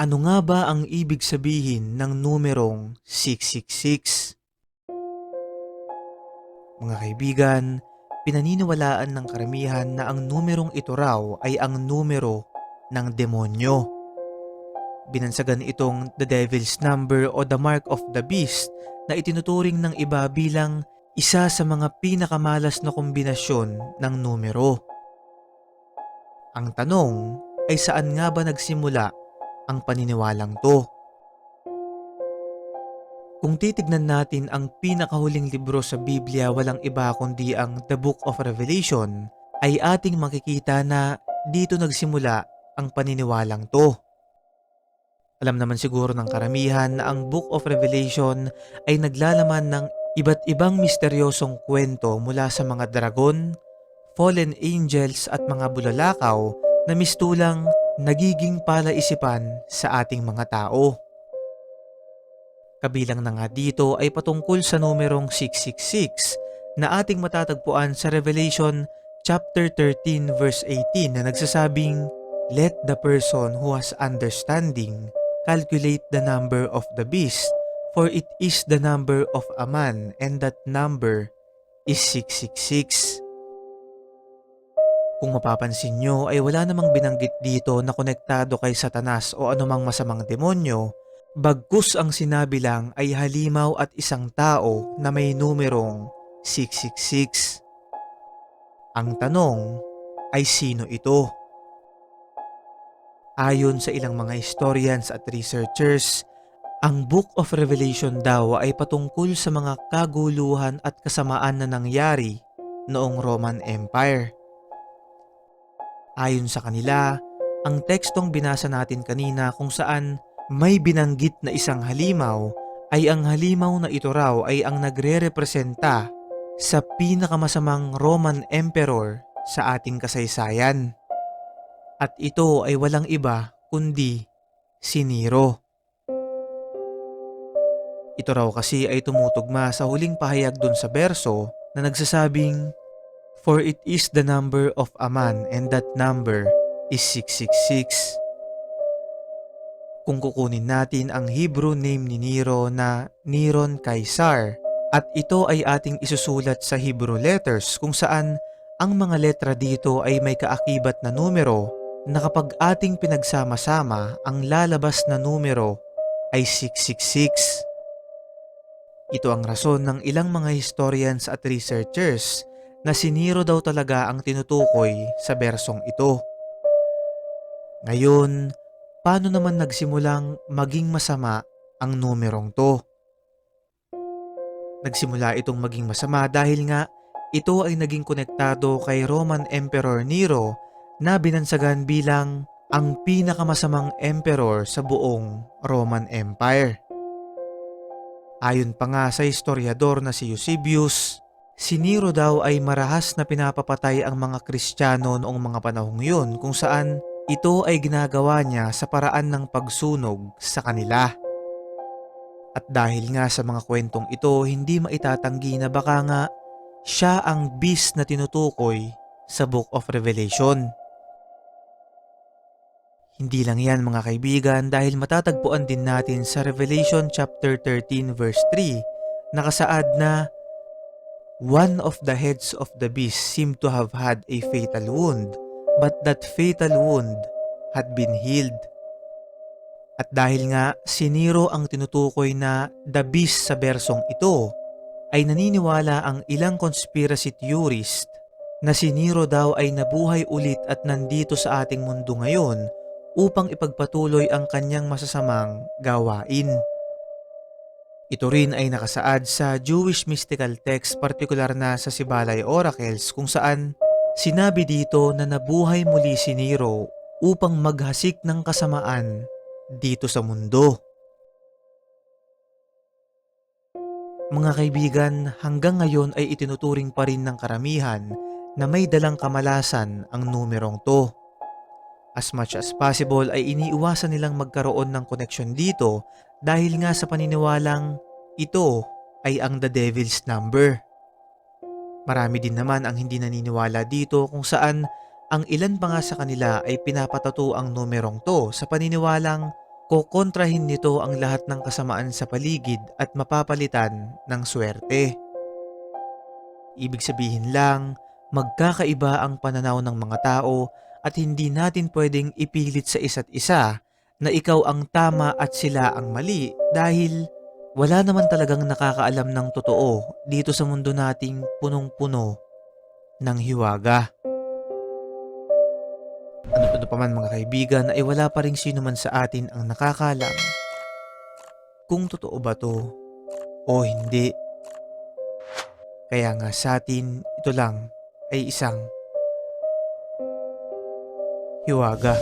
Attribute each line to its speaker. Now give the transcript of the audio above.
Speaker 1: Ano nga ba ang ibig sabihin ng numerong 666? Mga kaibigan, pinaniniwalaan ng karamihan na ang numerong ito raw ay ang numero ng demonyo. Binansagan itong the devil's number o the mark of the beast na itinuturing ng iba bilang isa sa mga pinakamalas na kombinasyon ng numero. Ang tanong ay saan nga ba nagsimula ang paniniwalang to? Kung titignan natin ang pinakahuling libro sa Biblia walang iba kundi ang The Book of Revelation, ay ating makikita na dito nagsimula ang paniniwalang to. Alam naman siguro ng karamihan na ang Book of Revelation ay naglalaman ng iba't ibang misteryosong kwento mula sa mga dragon, fallen angels at mga bulalakaw na mistulang nagiging palaisipan sa ating mga tao. Kabilang na nga dito ay patungkol sa numerong 666 na ating matatagpuan sa Revelation chapter 13 verse 18 na nagsasabing, Let the person who has understanding calculate the number of the beast, for it is the number of a man, and that number is 666. Kung mapapansin nyo ay wala namang binanggit dito na konektado kay Satanas o anumang masamang demonyo, bagkus ang sinabi lang ay halimaw at isang tao na may numerong 666. Ang tanong ay sino ito? Ayon sa ilang mga historians at researchers, ang Book of Revelation daw ay patungkol sa mga kaguluhan at kasamaan na nangyari noong Roman Empire. Ayon sa kanila, ang tekstong binasa natin kanina kung saan may binanggit na isang halimaw ay ang halimaw na ito raw ay ang nagre-representa sa pinakamasamang Roman Emperor sa ating kasaysayan. At ito ay walang iba kundi si Nero. Ito raw kasi ay tumutugma sa huling pahayag dun sa berso na nagsasabing, For it is the number of a man and that number is 666. Kung kukunin natin ang Hebrew name ni Nero na Neron Caesar at ito ay ating isusulat sa Hebrew letters kung saan ang mga letra dito ay may kaakibat na numero na kapag ating pinagsama-sama ang lalabas na numero ay 666. Ito ang rason ng ilang mga historians at researchers na si daw talaga ang tinutukoy sa bersong ito. Ngayon, paano naman nagsimulang maging masama ang numerong to? Nagsimula itong maging masama dahil nga ito ay naging konektado kay Roman Emperor Nero na binansagan bilang ang pinakamasamang emperor sa buong Roman Empire. Ayon pa nga sa historiador na si Eusebius, si Nero daw ay marahas na pinapapatay ang mga Kristiyano noong mga panahong yun kung saan ito ay ginagawa niya sa paraan ng pagsunog sa kanila. At dahil nga sa mga kwentong ito, hindi maitatanggi na baka nga siya ang beast na tinutukoy sa Book of Revelation. Hindi lang yan mga kaibigan dahil matatagpuan din natin sa Revelation chapter 13 verse 3 nakasaad na One of the heads of the beast seemed to have had a fatal wound, but that fatal wound had been healed. At dahil nga si Nero ang tinutukoy na the beast sa bersong ito, ay naniniwala ang ilang conspiracy theorist na si Nero daw ay nabuhay ulit at nandito sa ating mundo ngayon upang ipagpatuloy ang kanyang masasamang gawain. Ito rin ay nakasaad sa Jewish mystical text partikular na sa Sibalay Oracles kung saan sinabi dito na nabuhay muli si Nero upang maghasik ng kasamaan dito sa mundo. Mga kaibigan, hanggang ngayon ay itinuturing pa rin ng karamihan na may dalang kamalasan ang numerong to. As much as possible ay iniiwasan nilang magkaroon ng koneksyon dito dahil nga sa paniniwalang ito ay ang the devil's number. Marami din naman ang hindi naniniwala dito kung saan ang ilan pa nga sa kanila ay pinapatato ang numerong to sa paniniwalang kokontrahin nito ang lahat ng kasamaan sa paligid at mapapalitan ng swerte. Ibig sabihin lang, magkakaiba ang pananaw ng mga tao at hindi natin pwedeng ipilit sa isa't isa na ikaw ang tama at sila ang mali dahil wala naman talagang nakakaalam ng totoo dito sa mundo nating punong-puno ng hiwaga. Ano-ano pa man mga kaibigan ay wala pa rin sino man sa atin ang nakakalam kung totoo ba to o hindi. Kaya nga sa atin ito lang ay isang hiwaga.